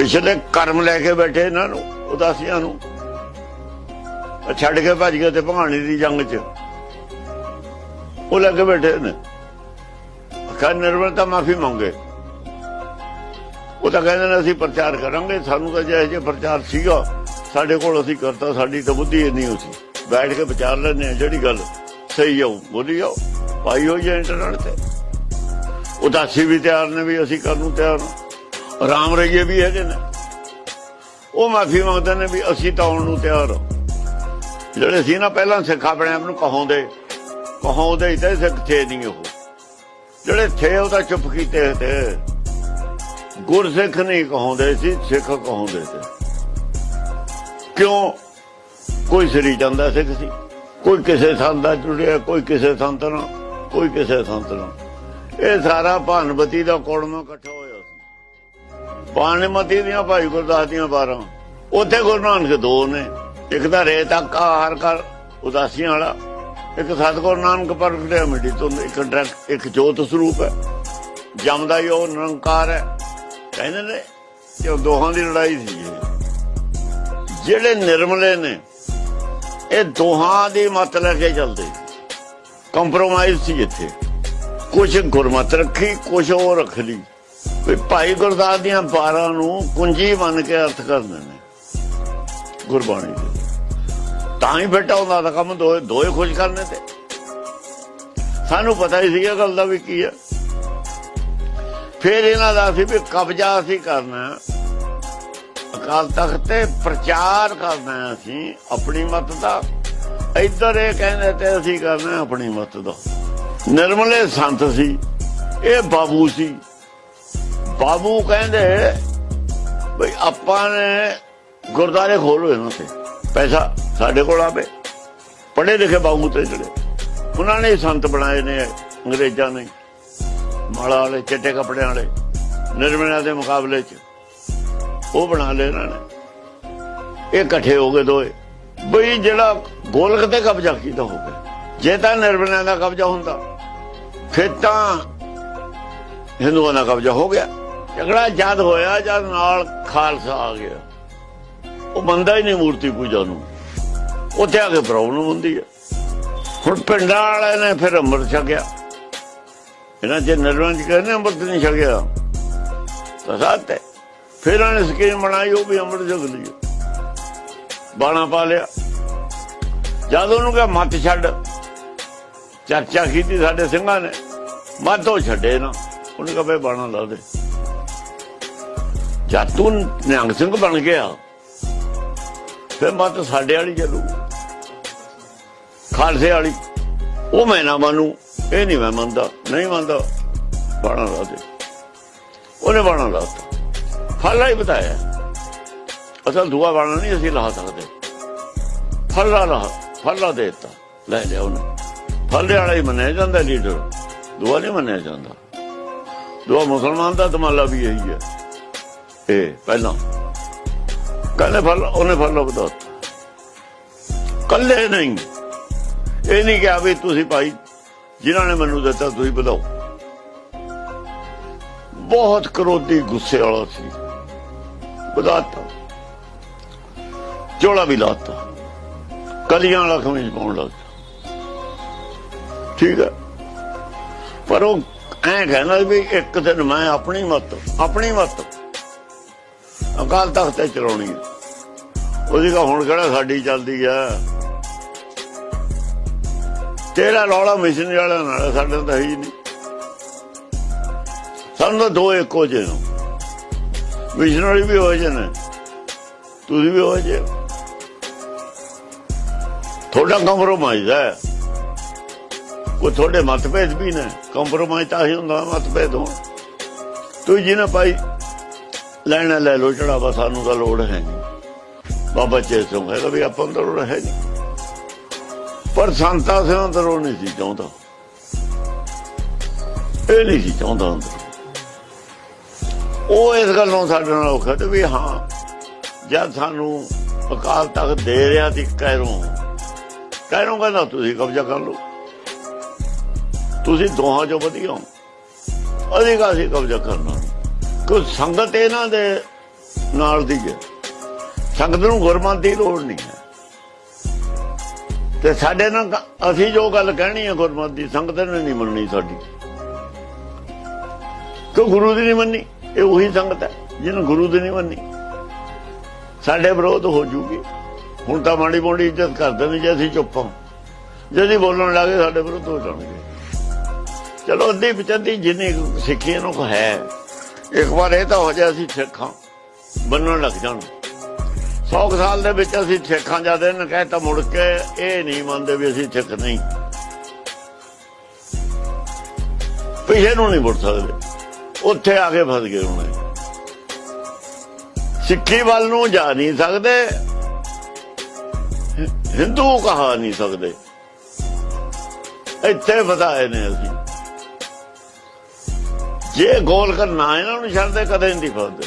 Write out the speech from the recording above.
ਪਿਛਲੇ ਕਰਮ ਲੈ ਕੇ ਬੈਠੇ ਇਹਨਾਂ ਨੂੰ, ਉਦਾਸੀਆਂ ਨੂੰ। ਛੱਡ ਕੇ ਭੱਜ ਗਏ ਤੇ ਭਾਣੀ ਦੀ ਜੰਗ 'ਚ। ਉਹ ਲੱਗੇ ਬੈਠੇ ਨੇ। ਅਖਾ ਨਿਰਵਲਤਾ ਮਾਫੀ ਮੰਗੇ। ਉਹ ਤਾਂ ਕਹਿੰਦੇ ਨੇ, ਅਸੀਂ ਪ੍ਰਚਾਰ ਕਰਾਂਗੇ। ਸਾਨੂੰ ਤਾਂ ਜਿਹੇ ਜਿਹਾ ਪ੍ਰਚਾਰ ਸੀਗਾ, ਸਾਡੇ ਕੋਲ ਅਸੀਂ ਕਰਤਾ, ਸਾਡੀ ਤਾਂ ਬੁੱਧੀ ਇੰਨੀ ਹੋ ਸੀ। ਬੈਠ ਕੇ ਵਿਚਾਰ ਲੈਂਦੇ ਆ ਜਿਹੜੀ ਗੱਲ ਸਹੀ ਆਉ ਬੋਲੀ ਜਾਓ ਪਾਈ ਹੋਈ ਹੈ ਇੰਟਰਨੈਟ ਤੇ। ਉਦਾਸੀ ਵੀ ਤਿਆਰ ਨੇ ਵੀ ਅਸੀਂ ਕਰਨ ਨੂੰ ਤਿਆਰ ਹਾਂ। ਰਾਮ ਰਈਏ ਵੀ ਹੈਗੇ ਨੇ। ਉਹ ਮਾਫੀ ਮੰਗਦੇ ਨੇ ਵੀ ਅਸੀਂ ਤਾਂ ਆਉਣ ਨੂੰ ਤਿਆਰ ਹਾਂ। ਜਿਹੜੇ ਸੀ ਨਾ ਪਹਿਲਾਂ ਸਿੱਖ ਆਪਣੇ ਆਪ ਨੂੰ ਕਹਾਉਂਦੇ ਕਹਾਉਂਦੇ ਤੇ ਸਿੱਖ ਥੇ ਨਹੀਂ ਉਹ। ਜਿਹੜੇ ਥੇ ਉਹ ਤਾਂ ਚੁੱਪ ਕੀਤੇ ਤੇ ਗੁਰਸਿੱਖ ਨਹੀਂ ਕਹਾਉਂਦੇ ਸੀ, ਸਿੱਖ ਕਹਾਉਂਦੇ ਸੀ। ਕਿਉਂ? ਕੋਈ ਸਰੀ ਜਾਂਦਾ ਸਿੱਖ ਸੀ। ਕੋਈ ਕਿਸੇ ਸੰਤ ਦਾ ਜੁੜਿਆ, ਕੋਈ ਕਿਸੇ ਸੰਤ ਨਾਲ, ਕੋਈ ਕਿਸੇ ਸੰਤ ਨਾਲ। ਇਹ ਸਾਰਾ ਭਾਨਵਤੀ ਦਾ ਕੋੜਮਾ ਇਕੱਠਾ ਹੋਇਆ। ਸੀ ਭਾਨਮਤੀ ਦੀਆਂ ਭਾਈ ਗੁਰਦਾਸ ਦੀਆਂ 12 ਉੱਥੇ ਗੁਰੂ ਨਾਨਕ ਦੋ ਨੇ। ਇੱਕ ਤਾਂ ਰੇਤ ਆਹਾਰ ਕਰ, ਉਦਾਸੀਆਂ ਵਾਲਾ। ਇੱਕ ਸਤਗੁਰ ਨਾਨਕ ਪ੍ਰਗਟਿਆ ਮਿੱਟੀ ਤੋਂ ਇੱਕ ਡਰੈਕਟ ਇੱਕ ਜੋਤ ਸਰੂਪ ਹੈ। ਜਮਦਾ ਹੀ ਉਹ ਨਿਰੰਕਾਰ ਹੈ। ਕਹਿੰਦੇ ਨੇ ਕਿ ਉਹ ਦੋਹਾਂ ਦੀ ਲੜਾਈ ਸੀ ਜਿਹੜੇ ਨਿਰਮਲੇ ਨੇ, ਇਹ ਦੋਹਾਂ ਦੀ ਮਤ ਲੈ ਕੇ ਚੱਲਦੇ। ਕੰਪਰੋਮਾਈਜ਼ ਸੀ ਇੱਥੇ। ਕੁਝ ਗੁਰਮਤ ਰੱਖੀ ਕੁਝ ਉਹ ਰੱਖ ਲਈ। ਵੀ ਭਾਈ ਗੁਰਦਾਸ ਦੀਆਂ 12 ਨੂੰ ਕੁੰਜੀ ਮੰਨ ਕੇ ਅਰਥ ਕਰਦੇ ਨੇ, ਗੁਰਬਾਣੀ ਦੇ। ਤਾਂ ਹੀ ਬੇਟਾ ਉਹਨਾਂ ਦਾ ਕੰਮ ਦੋਏ ਦੋਏ ਖੁਸ਼ ਕਰਨੇ ਤੇ। ਸਾਨੂੰ ਪਤਾ ਹੀ ਸੀ ਇਹ ਗੱਲ ਦਾ ਵੀ ਕੀ ਹੈ ਫਿਰ ਇਹਨਾਂ ਦਾ ਸੀ ਵੀ ਕਬਜ਼ਾ ਅਸੀਂ ਕਰਨਾ। ਅਕਾਲ ਤਖਤ ਤੇ ਪ੍ਰਚਾਰ ਕਰਨਾ ਅਸੀਂ ਆਪਣੀ ਮਤ ਦਾ। ਇੱਧਰ ਇਹ ਕਹਿੰਦੇ ਤੇ ਅਸੀਂ ਕਰਨਾ ਆਪਣੀ ਮਤ ਦਾ। ਨਿਰਮਲੇ ਸੰਤ ਸੀ, ਇਹ ਬਾਬੂ ਸੀ। ਬਾਬੂ ਕਹਿੰਦੇ ਬਈ ਆਪਾਂ ਨੇ ਗੁਰਦਾਰੇ ਖੋਲੋ ਇਹਨਾਂ ਤੇ ਪੈਸਾ ਸਾਡੇ ਕੋਲ ਆਵੇ ਪੜ੍ਹੇ ਲਿਖੇ ਬਾਬੂ ਤੇ ਜਿਹੜੇ ਉਹਨਾਂ ਨੇ ਸੰਤ ਬਣਾਏ ਨੇ, ਅੰਗਰੇਜ਼ਾਂ ਨੇ। ਮਾਲਾ ਵਾਲੇ, ਚਿੱਟੇ ਕੱਪੜਿਆਂ ਵਾਲੇ ਨਿਰਮਲਿਆਂ ਦੇ ਮੁਕਾਬਲੇ 'ਚ। ਉਹ ਬਣਾ ਲਏ ਇਹਨਾਂ ਨੇ। ਇਹ ਇਕੱਠੇ ਹੋ ਗਏ ਦੋਏ। ਬਈ ਜਿਹੜਾ ਗੋਲਕ ਤੇ ਕਬਜ਼ਾ ਕੀਤਾ ਹੋ ਗਿਆ ਜੇ ਤਾਂ ਨਿਰਮਲਿਆਂ ਦਾ ਕਬਜ਼ਾ ਹੁੰਦਾ, ਫਿਰ ਤਾਂ ਹਿੰਦੂਆਂ ਦਾ ਕਬਜ਼ਾ ਹੋ ਗਿਆ। ਝਗੜਾ ਜਦ ਹੋਇਆ ਜਦ ਨਾਲ ਖਾਲਸਾ ਆ ਗਿਆ। ਉਹ ਮੰਨਦਾ ਹੀ ਨਹੀਂ ਮੂਰਤੀ ਪੂਜਾ ਨੂੰ। ਉੱਥੇ ਆ ਕੇ ਪ੍ਰੋਬਲਮ ਹੁੰਦੀ ਹੈ ਹੁਣ ਪਿੰਡਾਂ ਵਾਲਿਆਂ ਨੇ ਫਿਰ ਅੰਮ੍ਰਿਤ ਛਕਿਆ। ਇਹਨਾਂ ਜੇ ਨਿਰਵੰਜ ਕਹਿੰਦੇ ਅੰਮ੍ਰਿਤ ਨਹੀਂ ਛਕਿਆ? ਤਾਂ ਸਾਥ ਹੈ। ਫਿਰ ਇਹਨਾਂ ਨੇ ਸਕੀਮ ਬਣਾਈ, ਉਹ ਵੀ ਅੰਮ੍ਰਿਤ ਛਕ ਲਈ ਬਾਣਾ ਪਾ ਲਿਆ। ਜਦ ਉਹਨੂੰ ਕਿਹਾ, ਮੱਤ ਛੱਡ। ਚਰਚਾ ਕੀਤੀ ਸਾਡੇ ਸਿੰਘਾਂ ਨੇ। ਮੱਤ ਉਹ ਛੱਡੇ ਨਾ। ਉਹਨੇ ਕਿਹਾ, ਬਈ ਬਾਣਾ ਲਾ ਦੇ। ਜਦ ਤੂੰ ਨਿਹੰਗ ਸਿੰਘ ਬਣ ਗਿਆ। ਫਿਰ ਮੱਤ ਸਾਡੇ ਵਾਲੀ ਚੱਲੂ। ਖਾਲਸੇ ਵਾਲੀ, ਉਹ ਮੈਂ ਨਾ ਮੰਨੂ, ਇਹ ਨਹੀਂ ਮੈਂ ਮੰਨਦਾ, ਨਹੀਂ ਮੰਨਦਾ, ਬਾਣਾ ਲਾ ਦੇ। ਉਹਨੇ ਬਾਣਾ ਲਾਤਾ ਫੱਲਾ ਹੀ ਬਤਾਇਆ। ਅਸਲ ਦੁਆ ਬਾਣਾ ਨਹੀਂ ਅਸੀਂ ਲਾ ਸਕਦੇ। ਫੱਲਾ ਲਾ, ਫੱਲਾ ਦੇਤਾ। ਲੈ ਲਿਆ ਉਹਨੇ। ਫੱਲੇ ਵਾਲਾ ਹੀ ਮੰਨਿਆ ਜਾਂਦਾ, ਲੀਡਰ। ਦੁਆ ਨਹੀਂ ਮੰਨਿਆ ਜਾਂਦਾ। ਦੁਆ ਮੁਸਲਮਾਨ ਦਾ ਤਮਾਲਾ ਵੀ ਇਹੀ ਹੈ। ਇਹ ਪਹਿਲਾਂ। ਕਹਿੰਦੇ ਫਲ, ਉਹਨੇ ਫਲ ਬਤਾਤਾ ਕੱਲੇ ਨਹੀਂ। ਇਹ ਨਹੀਂ ਕਿਹਾ ਵੀ ਤੁਸੀਂ ਭਾਈ, ਜਿਨ੍ਹਾਂ ਨੇ ਮੈਨੂੰ ਦਿੱਤਾ, ਤੁਸੀਂ ਬਤਾਓ ਬਹੁਤ ਕਰੋਧੀ ਗੁੱਸੇ ਵਾਲਾ ਸੀ। ਬਤਾਤਾ ਜੋੜਾ ਵੀ ਲਾਤਾ। ਕਲੀਆਂ ਵਾਲਾ ਖਮੀਜ ਪਾਉਣ ਲੱਗ ਠੀਕ ਹੈ। ਪਰ ਉਹ ਐਂ ਕਹਿੰਦਾ ਵੀ ਇੱਕ ਦਿਨ ਮੈਂ ਆਪਣੀ ਮਤ ਆਪਣੀ ਮਤ ਅਕਾਲ ਤਖਤ ਤੇ ਚਲਾਉਣੀ ਹੈ। ਉਹਦੀ ਕਾ ਹੁਣ ਕਿਹੜਾ ਸਾਡੀ ਚੱਲਦੀ ਆ। ਤੇਰਾ ਰੌਲਾ ਮਿਸ਼ਨ ਵਾਲਾ ਨਾਲ ਸਾਡੇ ਤਾਂ ਹੀ ਨਹੀਂ। ਸਾਨੂੰ ਤਾਂ ਦੋ ਇੱਕੋ ਜਿਹੇ ਨੂੰ। ਮਿਸ਼ਨਰੀ ਵੀ ਹੋ ਜਨ ਤੁਸੀਂ ਵੀ ਹੋ ਜੇ। ਥੋੜਾ ਕੰਪਰੋਮਾਈਜ਼ ਹੈ। ਉਹ ਤੁਹਾਡੇ ਮਤਭੇਦ ਵੀ ਨੇ। ਕੰਪਰੋਮਾਈਜ਼ ਤਾਂ ਹੀ ਹੁੰਦਾ, ਮਤਭੇਦ ਹੋ ਤੂੰ ਜਿਹਨੇ ਭਾਈ ਲੈਣਾ ਲੈ ਲੋ ਚੜਾਵਾ ਸਾਨੂੰ ਤਾਂ ਲੋੜ ਹੈ ਨਹੀਂ। ਬਾਬਾ ਚੇਤ ਸਿੰਘ ਹੈਗਾ ਵੀ ਆਪਾਂ ਨੂੰ ਤਾਂ ਲੋੜ ਹੈ ਨਹੀਂ। ਪਰ ਸੰਤਾ ਸਿੰਘ ਅੰਦਰੋਂ ਨਹੀਂ ਸੀ ਚਾਹੁੰਦਾ। ਇਹ ਨਹੀਂ ਸੀ ਚਾਹੁੰਦਾ ਉਹ ਇਸ ਗੱਲੋਂ ਸਾਡੇ ਨਾਲ ਔਖਾ ਤੇ ਵੀ ਹਾਂ, ਜਦ ਸਾਨੂੰ ਅਕਾਲ ਤਖਤ ਦੇ ਰਿਹਾ ਸੀ ਕਹਿਰੋਂ ਕਹਿਰੋਂ ਕਹਿੰਦਾ, ਤੁਸੀਂ ਕਬਜ਼ਾ ਕਰ ਲਓ। ਤੁਸੀਂ ਦੋਹਾਂ ਚੋਂ ਵਧੀਆ ਹੋ। ਅਸੀਂ ਕਾ ਸੀ ਕਬਜ਼ਾ ਕਰਨਾ? ਕੋਈ ਸੰਗਤ ਇਹਨਾਂ ਦੇ ਨਾਲ ਦੀ ਹੈ। ਸੰਗਤ ਨੂੰ ਗੁਰਮਤਿ ਦੀ ਲੋੜ ਨਹੀਂ ਹੈ। ਤੇ ਸਾਡੇ ਨਾਲ ਅਸੀਂ ਜੋ ਗੱਲ ਕਹਿਣੀ ਹੈ ਗੁਰਮਤਿ ਦੀ, ਸੰਗਤ ਨੇ ਨਹੀਂ ਮੰਨਣੀ ਸਾਡੀ। ਕਿਉਂ ਗੁਰੂ ਦੀ ਨਹੀਂ ਮੰਨੀ? ਇਹ ਉਹੀ ਸੰਗਤ ਹੈ, ਜਿਹਨੂੰ ਗੁਰੂ ਦੀ ਨਹੀਂ ਮੰਨੀ। ਸਾਡੇ ਵਿਰੋਧ ਹੋ ਜੂਗੀ। ਹੁਣ ਤਾਂ ਮਾੜੀ ਮੋੜੀ ਇੱਜ਼ਤ ਕਰਦੇ ਨੇ ਜੇ ਅਸੀਂ ਚੁੱਪ ਹਾਂ। ਜੇ ਅਸੀਂ ਬੋਲਣ ਲੱਗੇ ਸਾਡੇ ਵਿਰੁੱਧ ਹੋ ਜਾਣਗੇ। ਚਲੋ ਅੱਧੀ ਪਚੰਦੀ ਜਿੰਨੀ ਕੁ ਸਿੱਖੀ ਇਹਨੂੰ ਕੋ ਹੈ। ਇੱਕ ਵਾਰ ਇਹ ਤਾਂ ਹੋ ਜਾਏ ਅਸੀਂ ਸਿੱਖਾਂ ਬੰਨਣ ਲੱਗ ਜਾਣ। 100 ਸਾਲ ਦੇ ਵਿੱਚ ਅਸੀਂ ਸਿੱਖਾਂ ਜਾਂਦੇ ਨੇ, ਕਹਿ ਤਾਂ ਮੁੜ ਕੇ ਇਹ ਨਹੀਂ ਮੰਨਦੇ ਵੀ ਅਸੀਂ ਸਿੱਖ ਨਹੀਂ। ਪਿਛੇ ਨੂੰ ਨਹੀਂ ਮੁੜ ਸਕਦੇ। ਉੱਥੇ ਆ ਕੇ ਫਸ ਗਏ ਹੁਣ। ਸਿੱਖੀ ਵੱਲ ਨੂੰ ਜਾ ਨਹੀਂ ਸਕਦੇ। ਹਿੰਦੂ ਕਹਾ ਨਹੀਂ ਸਕਦੇ। ਇੱਥੇ ਫਸਾਏ ਨੇ ਅਸੀਂ। ਜੇ ਗੋਲ ਕਰਨਾ ਇਹਨਾਂ ਨੂੰ ਛੱਡਦੇ ਕਦੇ ਨਹੀਂ ਫਸਦੇ